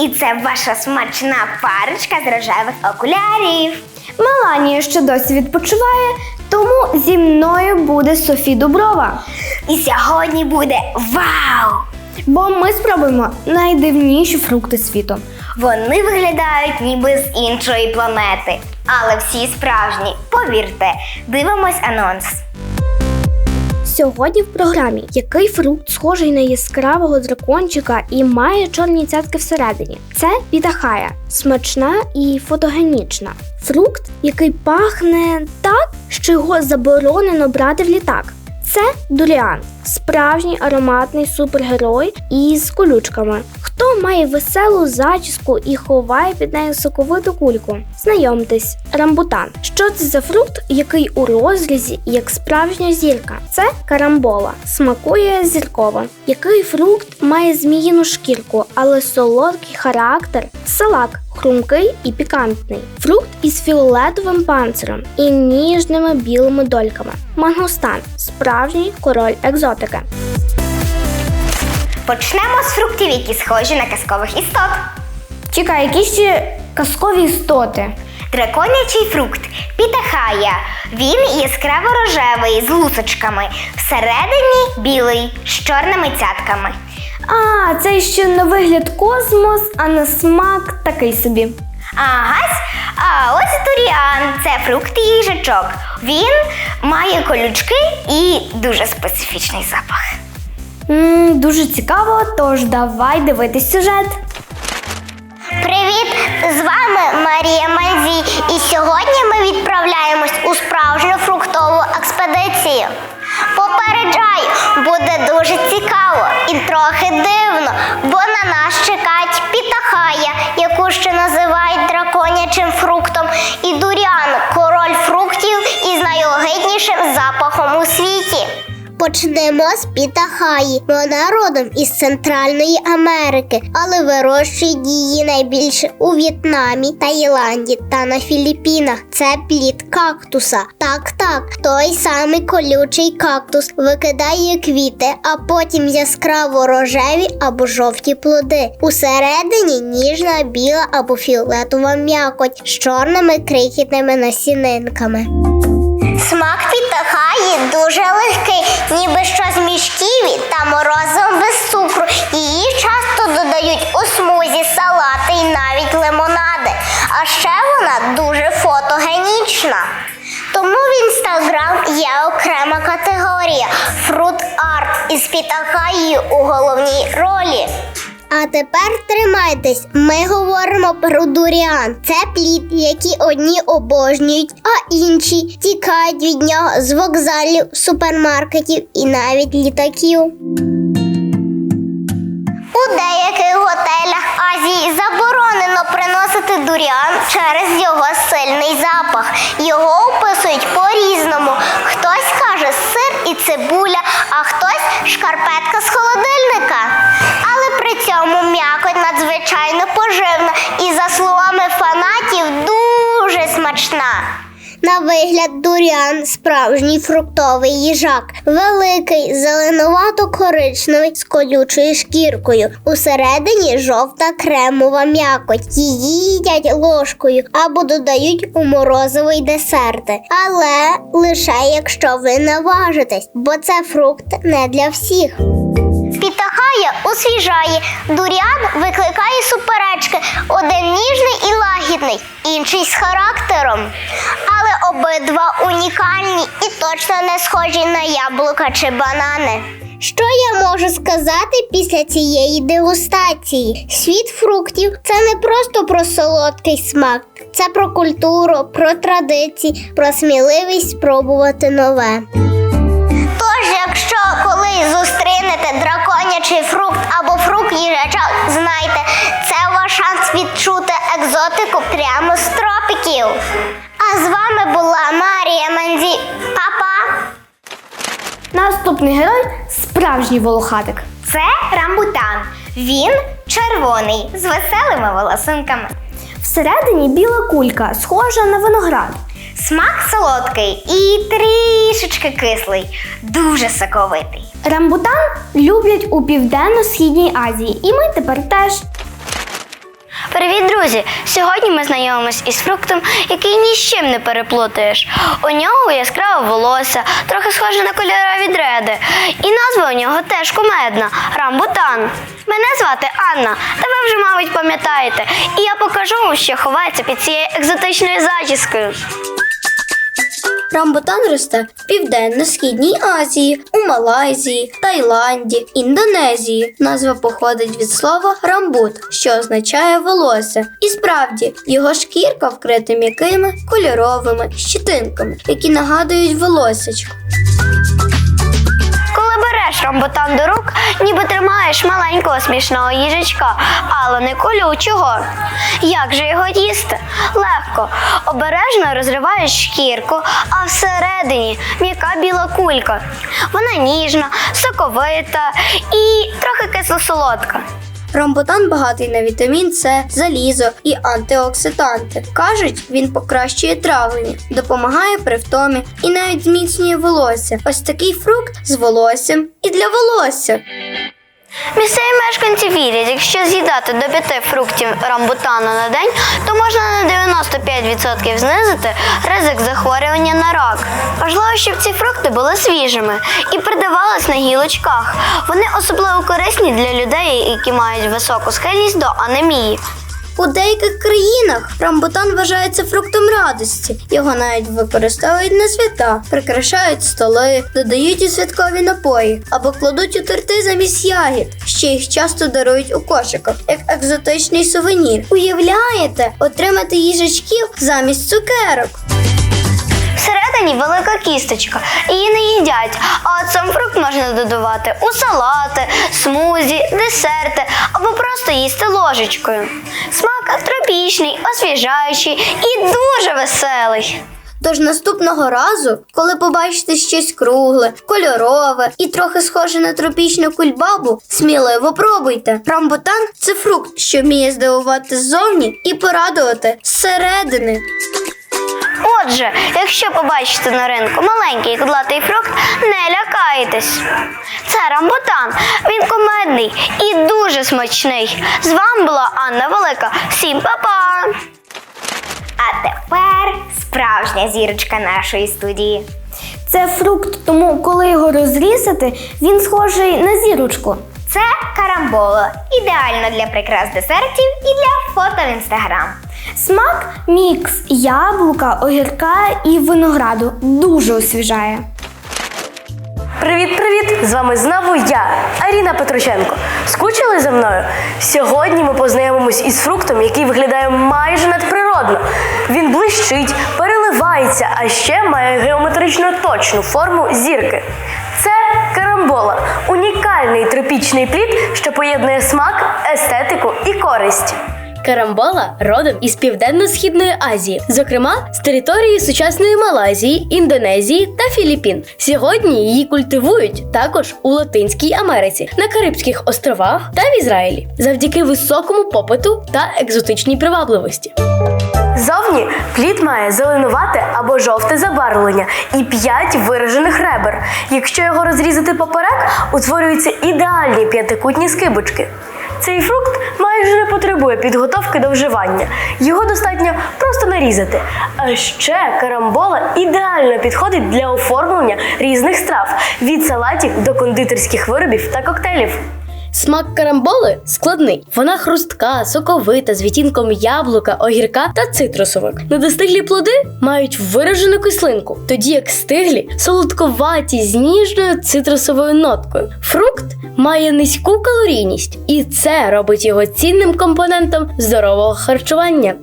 І це ваша смачна парочка з рожевих окулярів. Меланія ще досі відпочиває, тому зі мною буде Софі Дуброва. І сьогодні буде вау! Бо ми спробуємо найдивніші фрукти світу. Вони виглядають ніби з іншої планети, але всі справжні. Повірте, дивимось анонс. Сьогодні в програмі який фрукт схожий на яскравого дракончика і має чорні цятки всередині. Це підахая, смачна і фотогенічна. Фрукт, який пахне так, що його заборонено брати в літак. Це дуріан, справжній ароматний супергерой із колючками. Хто має веселу зачіску і ховає під нею соковиту кульку? Знайомтесь, рамбутан. Що це за фрукт, який у розрізі як справжня зірка? Це карамбола, смакує зірково. Який фрукт має зміїну шкірку, але солодкий характер? Салак хрумкий і пікантний. Фрукт із фіолетовим панциром і ніжними білими дольками. Мангустан справжній король екзотики. Почнемо з фруктів, які схожі на казкових істот. Чекай, які ще казкові істоти. Драконячий фрукт пітахая. Він яскраво рожевий з лусочками, всередині білий з чорними цятками. А, це ще на вигляд космос, а на смак такий собі. Агась, а ось дуріан це фрукт їжачок. Він має колючки і дуже специфічний запах. м дуже цікаво, тож давай дивитись сюжет. Привіт! З вами Марія Мальзі. І сьогодні ми відправляємось у справжню фруктову експедицію. Буде дуже цікаво і трохи дивно, бо на нас чекають пітахая, яку ще називають драконячим фруктом, і дуріан Почнемо з Пітахаї. Вона родом із Центральної Америки, але вирощують її найбільше у В'єтнамі, Таїланді та на Філіппінах. Це плід кактуса. Так, так, той самий колючий кактус викидає квіти, а потім яскраво рожеві або жовті плоди. Усередині ніжна біла або фіолетова м'якоть з чорними крихітними насінинками. Смак пітахаї дуже легкий, ніби щось між ківі та морозивом без цукру. Її часто додають у смузі, салати і навіть лимонади. А ще вона дуже фотогенічна. Тому в інстаграм є окрема категорія фрут арт із пітахаєю у головній ролі. А тепер тримайтесь. Ми говоримо про дуріан. Це плід, який одні обожнюють, а інші тікають від нього з вокзалів, супермаркетів і навіть літаків. У деяких готелях Азії заборонено приносити дуріан через його сильний запах. Його описують по-різному. Хтось каже сир і цибуля, а хтось шкарпетка з холодильника. Цьому м'якоть надзвичайно поживна і, за словами фанатів, дуже смачна. На вигляд дуріан справжній фруктовий їжак, великий, зеленувато-коричневий з колючою шкіркою. Усередині жовта кремова м'якоть. Її їдять ложкою або додають у морозовий десерти. Але лише якщо ви наважитесь, бо це фрукт не для всіх. Пітахая освіжає, дуріан викликає суперечки. Один ніжний і лагідний, інший з характером. Але обидва унікальні і точно не схожі на яблука чи банани. Що я можу сказати після цієї дегустації? Світ фруктів це не просто про солодкий смак, це про культуру, про традиції, про сміливість спробувати нове. Тож, якщо колись зустрінете драконячий фрукт або фрукт їжачок, знайте, це ваш шанс відчути екзотику прямо з тропіків. А з вами була Марія Манзі. Па-па! Наступний герой справжній волохатик. Це рамбутан. Він червоний з веселими волосинками. Всередині біла кулька, схожа на виноград. Смак солодкий і трішечки кислий, дуже соковитий. Рамбутан люблять у Південно-Східній Азії, і ми тепер теж. Привіт, друзі! Сьогодні ми знайомимось із фруктом, який ні з чим не переплутаєш. У нього яскраве волосся, трохи схоже на кольорові дреди. І назва у нього теж кумедна рамбутан. Мене звати Анна, та ви вже, мабуть, пам'ятаєте. І я покажу вам, що ховається під цією екзотичною зачіскою. Рамбутан росте в Південно-Східній Азії, у Малайзії, Таїланді, Індонезії. Назва походить від слова рамбут, що означає волосся. І справді, його шкірка вкрита м'якими кольоровими щитинками, які нагадують волосячко. Коли ромботан до рук, ніби тримаєш маленького смішного їжачка, але не колючого. Як же його їсти? Легко. Обережно розриваєш шкірку, а всередині м'яка біла кулька. Вона ніжна, соковита і трохи кисло-солодка. Рамбутан багатий на вітамін С, залізо і антиоксиданти. Кажуть, він покращує травлення, допомагає при втомі і навіть зміцнює волосся. Ось такий фрукт з волоссям і для волосся. Місцеві мешканці вірять, якщо з'їдати до п'яти фруктів рамбутану на день, то можна на 95% знизити ризик захворювання на рак. Важливо, щоб ці фрукти були свіжими і придавались на гілочках. Вони особливо корисні для людей, які мають високу схильність до анемії. У деяких країнах рамбутан вважається фруктом радості. Його навіть використовують на свята, прикрашають столи, додають у святкові напої або кладуть у торти замість ягід. Ще їх часто дарують у кошиках, як екзотичний сувенір. Уявляєте, отримати їжачків замість цукерок. Всередині велика кісточка, її не їдять, а от сам фрукт можна додавати у салати, смузі, десерти або просто їсти ложечкою. Смак тропічний, освіжаючий і дуже веселий. Тож наступного разу, коли побачите щось кругле, кольорове і трохи схоже на тропічну кульбабу, сміливо пробуйте. Рамбутан це фрукт, що вміє здивувати ззовні і порадувати зсередини. Отже, якщо побачите на ринку маленький кудлатий фрукт, не лякайтесь. Це рамбутан. Він комедний і дуже смачний. З вами була Анна Велика. Всім па-па! А тепер справжня зірочка нашої студії. Це фрукт, тому коли його розрізати, він схожий на зірочку. Це карамбола. Ідеально для прикрас десертів і для фото в інстаграм. Смак мікс яблука, огірка і винограду дуже освіжає. Привіт, привіт! З вами знову я, Аріна Петрученко. Скучили за мною? Сьогодні ми познайомимось із фруктом, який виглядає майже надприродно. Він блищить, переливається, а ще має геометрично точну форму зірки. Це карамбола унікальний тропічний плід, що поєднує смак, естетику і користь. Карамбола родом із Південно-Східної Азії, зокрема з території сучасної Малайзії, Індонезії та Філіппін. Сьогодні її культивують також у Латинській Америці, на Карибських островах та в Ізраїлі, завдяки високому попиту та екзотичній привабливості. Зовні плід має зеленувате або жовте забарвлення і п'ять виражених ребер. Якщо його розрізати поперек, утворюються ідеальні п'ятикутні скибочки. Цей фрукт майже не потребує підготовки до вживання. Його достатньо просто нарізати. А ще карамбола ідеально підходить для оформлення різних страв від салатів до кондитерських виробів та коктейлів. Смак карамболи складний. Вона хрустка, соковита, з відтінком яблука, огірка та цитрусовик. Недостиглі плоди мають виражену кислинку, тоді як стиглі солодковаті з ніжною цитрусовою ноткою. Фрукт має низьку калорійність, і це робить його цінним компонентом здорового харчування.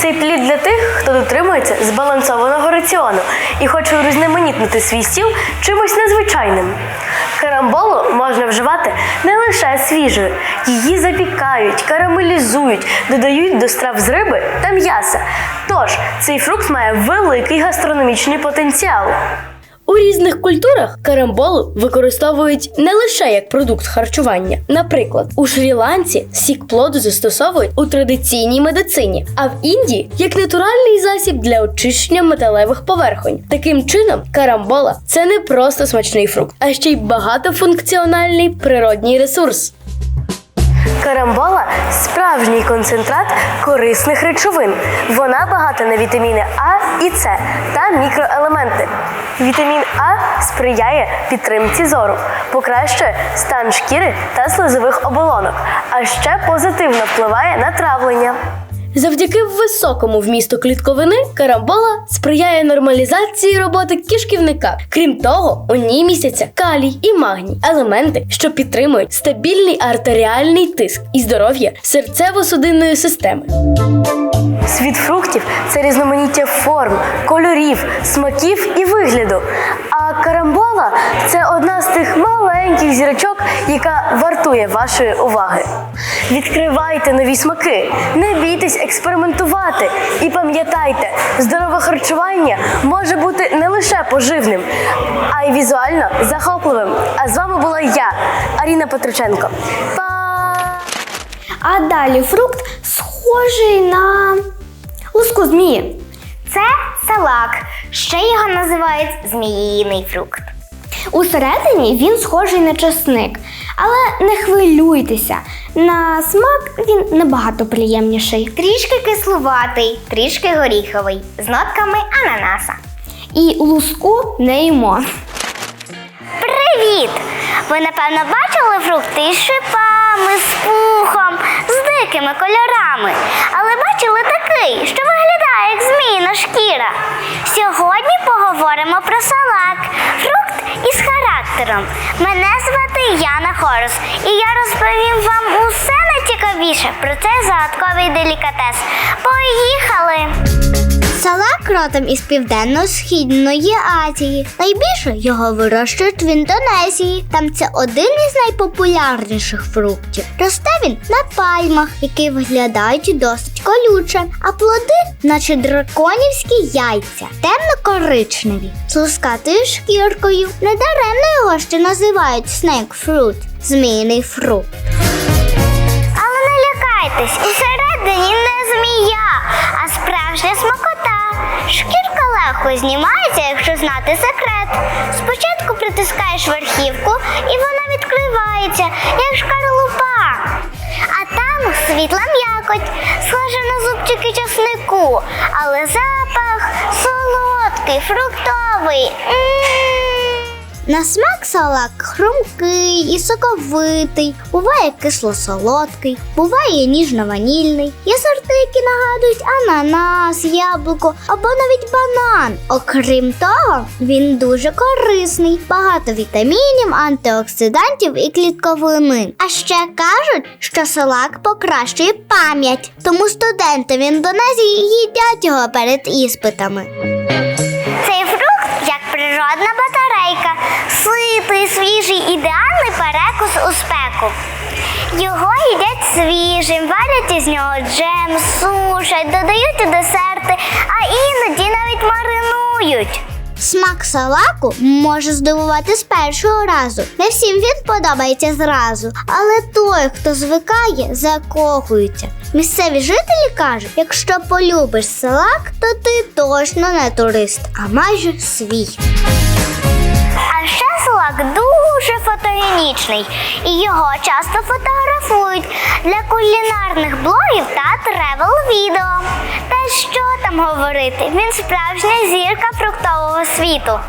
Цей плід для тих, хто дотримується збалансованого раціону і хоче різноманітнити свій стіл чимось незвичайним. Карамболу можна вживати не лише свіжою, її запікають, карамелізують, додають до страв з риби та м'яса. Тож цей фрукт має великий гастрономічний потенціал. У різних культурах карамболу використовують не лише як продукт харчування. Наприклад, у Шрі-Ланці сік плоду застосовують у традиційній медицині, а в Індії як натуральний засіб для очищення металевих поверхонь. Таким чином, карамбола це не просто смачний фрукт, а ще й багатофункціональний природній ресурс. Карамбола справжній концентрат корисних речовин. Вона багата на вітаміни А і С та мікроелементи. Вітамін А сприяє підтримці зору, покращує стан шкіри та слизових оболонок, а ще позитивно впливає на травлення. Завдяки високому вмісту клітковини карамбола сприяє нормалізації роботи кишківника. Крім того, у ній містяться калій і магній, елементи, що підтримують стабільний артеріальний тиск і здоров'я серцево-судинної системи. Світ фруктів це різноманіття форм, кольорів, смаків і вигляду. А карамбола це одна з тих маленьких зірочок, яка вартує вашої уваги. Відкривайте нові смаки, не бійтесь експериментувати. І пам'ятайте, здорове харчування може бути не лише поживним, а й візуально захопливим. А з вами була я, Аріна Петриченко. Па! А далі фрукт схожий на луску змії. Це салак. Ще його називають зміїний фрукт. Усередині він схожий на чесник, але не хвилюйтеся. На смак він набагато приємніший. Трішки кислуватий, трішки горіховий, з нотками ананаса. І луску не їмо. Привіт! Ви напевно бачили фрукти з шипами, з пухом, з дикими кольорами. Але бачили такий, що виглядає як зміїна шкіра. Сьогодні поговоримо про салак, фрукт із характером. Мене звати Яна Хорус, і я розповім вам усе найцікавіше про цей загадковий делікатес. Поїхали! Салак родом із південно-східної Азії. Найбільше його вирощують в Індонезії. Там це один із найпопулярніших фруктів. Росте він на пальмах, які виглядають досить колюче, а плоди, наче драконівські яйця, темно-коричневі, з лускатою шкіркою. Недаремно його ще називають fruit – зміїний фрукт. Але не лякайтесь, усередині не змія, а справжня смакота. Легко знімається, якщо знати секрет. Спочатку притискаєш верхівку і вона відкривається, як шкарлупа. А там світла м'якоть, схожа на зубчики часнику, але запах солодкий, фруктовий. М. На смак салак хрумкий і соковитий, буває кисло-солодкий, буває ніжно-ванільний. Є сорти, які нагадують ананас, яблуко або навіть банан. Окрім того, він дуже корисний, багато вітамінів, антиоксидантів і клітковини. А ще кажуть, що салак покращує пам'ять, тому студенти в Індонезії їдять його перед іспитами. Ситий, свіжий, ідеальний перекус у спеку. Його їдять свіжим, варять із нього джем, сушать, додають у десерти, а іноді навіть маринують. Смак салаку може здивувати з першого разу. Не всім він подобається зразу, але той, хто звикає, закохується. Місцеві жителі кажуть, якщо полюбиш салак, то ти точно не турист, а майже свій. Салак дуже фотогенічний, і його часто фотографують для кулінарних блогів та тревел-відео. Та що там говорити? Він справжня зірка фруктового світу.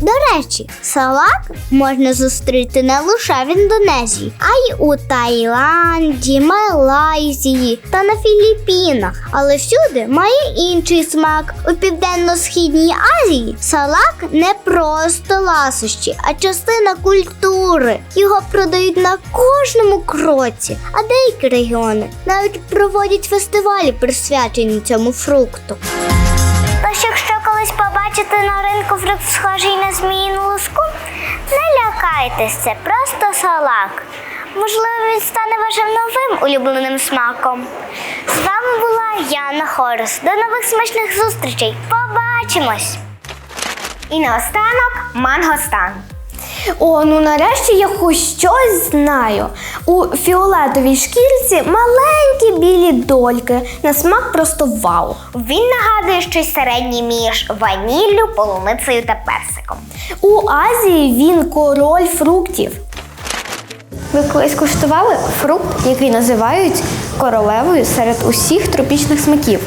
До речі, салак можна зустріти не лише в Індонезії, а й у Таїланді, Малайзії та на Філіппінах. Але всюди має інший смак. У південно-східній Азії салак не просто ласощі, а частина культури. Його продають на кожному кроці, а деякі регіони навіть проводять фестивалі, присвячені цьому фрукту. Фрукт схожий на зміїну луску, не лякайтесь, це просто салак. Можливо, він стане вашим новим улюбленим смаком. З вами була Яна Хорос. До нових смачних зустрічей. Побачимось! І наостанок мангостан. О, ну нарешті я хоч щось знаю. У фіолетовій шкірці маленькі білі дольки. На смак просто вау. Він нагадує щось середнє між ваніллю, полуницею та персиком. У Азії він король фруктів. Ви колись куштували фрукт, який називають королевою серед усіх тропічних смаків?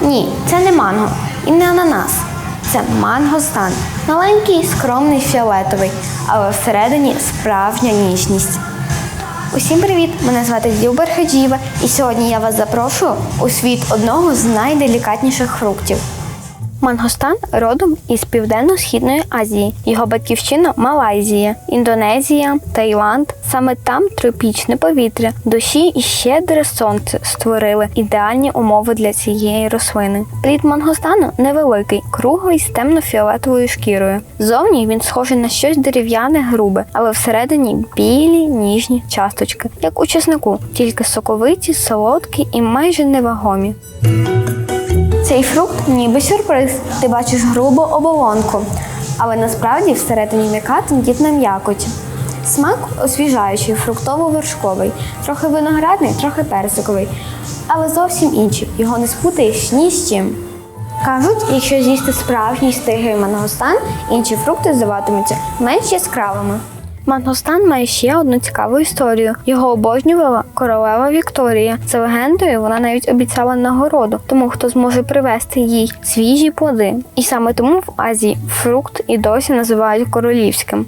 Ні, це не манго і не ананас. Це мангостан. Маленький, скромний фіолетовий, але всередині справжня ніжність. Усім привіт! Мене звати Дюбер Хаджієва, і сьогодні я вас запрошую у світ одного з найделікатніших фруктів. Мангостан родом із Південно-Східної Азії. Його батьківщина Малайзія, Індонезія, Таїланд. Саме там тропічне повітря, дощі і щедре сонце створили ідеальні умови для цієї рослини. Плід мангостану невеликий, круглий з темно-фіолетовою шкірою. Зовні він схожий на щось дерев'яне, грубе, але всередині білі ніжні часточки, як у чеснику, тільки соковиті, солодкі і майже невагомі. Цей фрукт ніби сюрприз. Ти бачиш грубу оболонку, але насправді всередині м'яка тендітна м'якоть. Смак освіжаючий, фруктово-вершковий, трохи виноградний, трохи персиковий, але зовсім інший. Його не спутаєш ні з чим. Кажуть, якщо з'їсти справжній стиглий мангостан, інші фрукти здаватимуться менш яскравими. Мангостан має ще одну цікаву історію. Його обожнювала королева Вікторія. За легендою, вона навіть обіцяла нагороду, тому хто зможе привезти їй свіжі плоди. І саме тому в Азії фрукт і досі називають королівським.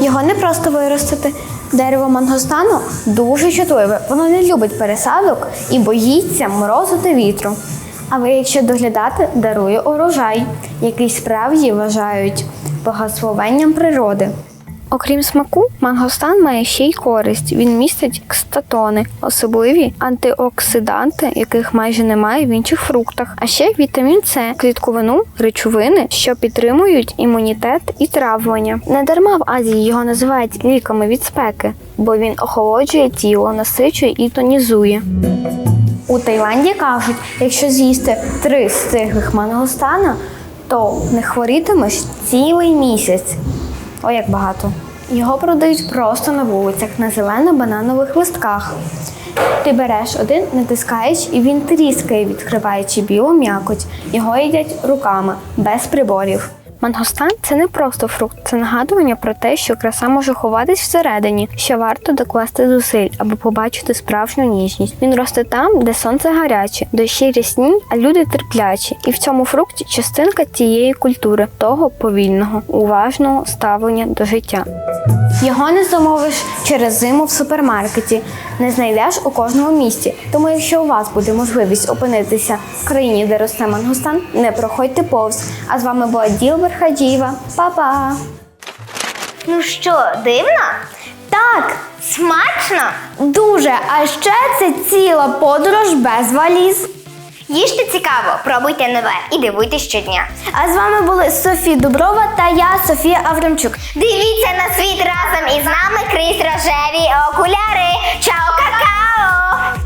Його не просто виростити. Дерево мангостану дуже чутливе. Воно не любить пересадок і боїться морозу та вітру. Але якщо доглядати, дарує урожай, який справді вважають благословенням природи. Окрім смаку, мангостан має ще й користь. Він містить кстатони, особливі антиоксиданти, яких майже немає в інших фруктах. А ще вітамін С, клітковину, речовини, що підтримують імунітет і травлення. Не дарма в Азії його називають ліками від спеки, бо він охолоджує тіло, насичує і тонізує. У Таїланді кажуть, якщо з'їсти три стиглих мангостана, то не хворітимеш цілий місяць. О, як багато. Його продають просто на вулицях на зелено-бананових листках. Ти береш один, натискаєш, і він тріскає, відкриваючи білу м'якоть. Його їдять руками, без приборів. Мангостан це не просто фрукт, це нагадування про те, що краса може ховатись всередині, що варто докласти зусиль, аби побачити справжню ніжність. Він росте там, де сонце гаряче, дощі рясні, а люди терплячі. І в цьому фрукті частинка цієї культури, того повільного, уважного ставлення до життя. Його не замовиш через зиму в супермаркеті, не знайдеш у кожному місті. Тому, якщо у вас буде можливість опинитися в країні, де росте мангустан, не проходьте повз. А з вами була Ділбер Хаджієва. Па-па! Ну що, дивно? Так, Смачно? дуже. А ще це ціла подорож без валіз. Їжте цікаво, пробуйте нове і дивуйтесь щодня. А з вами були Софія Дуброва та я, Софія Аврамчук. Дивіться на світ разом із нами крізь рожеві окуляри. Чао, какао!